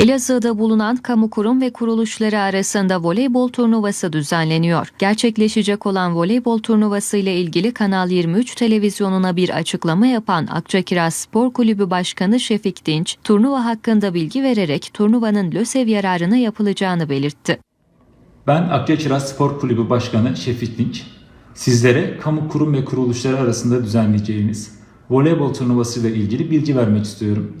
Elazığ'da bulunan kamu kurum ve kuruluşları arasında voleybol turnuvası düzenleniyor. Gerçekleşecek olan voleybol turnuvası ile ilgili Kanal 23 televizyonuna bir açıklama yapan Akçakiraz Spor Kulübü Başkanı Şefik Dinç, turnuva hakkında bilgi vererek turnuvanın LÖSEV yararına yapılacağını belirtti. Ben Akçaçıraz Spor Kulübü Başkanı Şefik Dinç. Sizlere kamu kurum ve kuruluşları arasında düzenleyeceğimiz voleybol turnuvası ile ilgili bilgi vermek istiyorum.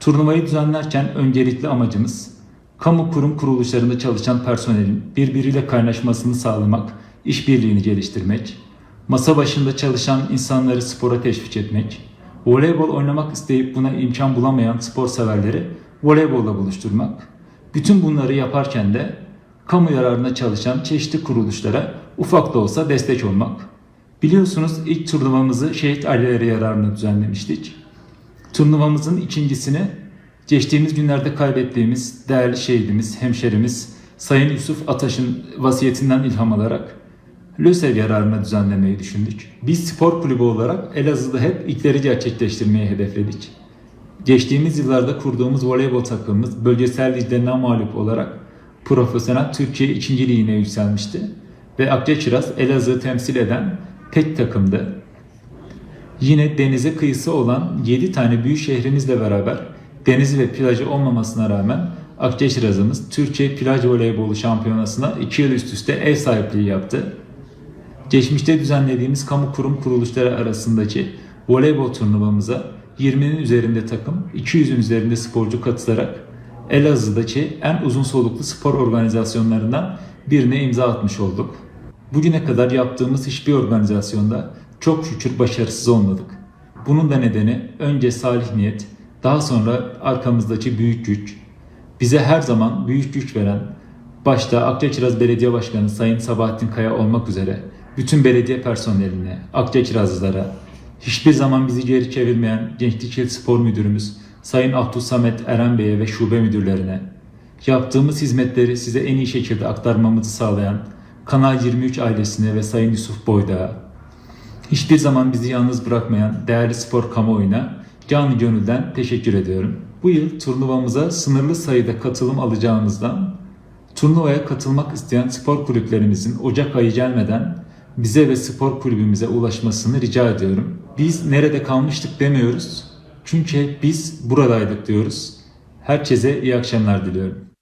Turnuvayı düzenlerken öncelikli amacımız kamu kurum kuruluşlarında çalışan personelin birbiriyle kaynaşmasını sağlamak, işbirliğini geliştirmek, masa başında çalışan insanları spora teşvik etmek, voleybol oynamak isteyip buna imkan bulamayan spor severleri voleybolla buluşturmak. Bütün bunları yaparken de kamu yararına çalışan çeşitli kuruluşlara ufak da olsa destek olmak. Biliyorsunuz ilk turnuvamızı şehit aileleri yararına düzenlemiştik. Turnuvamızın ikincisini geçtiğimiz günlerde kaybettiğimiz değerli şehidimiz, hemşerimiz Sayın Yusuf Ataş'ın vasiyetinden ilham alarak LÖSEV yararına düzenlemeyi düşündük. Biz spor kulübü olarak Elazığ'da hep ilkleri gerçekleştirmeyi hedefledik. Geçtiğimiz yıllarda kurduğumuz voleybol takımımız bölgesel liglerine mağlup olarak profesyonel Türkiye 2. ligine yükselmişti. Ve Akçaçıraz Elazığ'ı temsil eden tek takımdı. Yine denize kıyısı olan 7 tane büyük şehrimizle beraber denizi ve plajı olmamasına rağmen Akçaçıraz'ımız Türkiye Plaj Voleybolu Şampiyonası'na 2 yıl üst üste ev sahipliği yaptı. Geçmişte düzenlediğimiz kamu kurum kuruluşları arasındaki voleybol turnuvamıza 20'nin üzerinde takım, 200'ün üzerinde sporcu katılarak Elazığ'daki en uzun soluklu spor organizasyonlarından birine imza atmış olduk. Bugüne kadar yaptığımız hiçbir organizasyonda çok şükür başarısız olmadık. Bunun da nedeni önce salih niyet, daha sonra arkamızdaki büyük güç, bize her zaman büyük güç veren, başta Akçaçıraz Belediye Başkanı Sayın Sabahattin Kaya olmak üzere bütün belediye personeline, Akçaçırazlılara, hiçbir zaman bizi geri çevirmeyen Gençlik İl Spor Müdürümüz Sayın Abdül Samet Eren Bey'e ve şube müdürlerine, yaptığımız hizmetleri size en iyi şekilde aktarmamızı sağlayan Kanal 23 ailesine ve Sayın Yusuf Boydağ'a, hiçbir zaman bizi yalnız bırakmayan değerli spor kamuoyuna canı gönülden teşekkür ediyorum. Bu yıl turnuvamıza sınırlı sayıda katılım alacağımızdan turnuvaya katılmak isteyen spor kulüplerimizin Ocak ayı gelmeden bize ve spor kulübümüze ulaşmasını rica ediyorum. Biz nerede kalmıştık demiyoruz. Çünkü biz buradaydık diyoruz. Herkese iyi akşamlar diliyorum.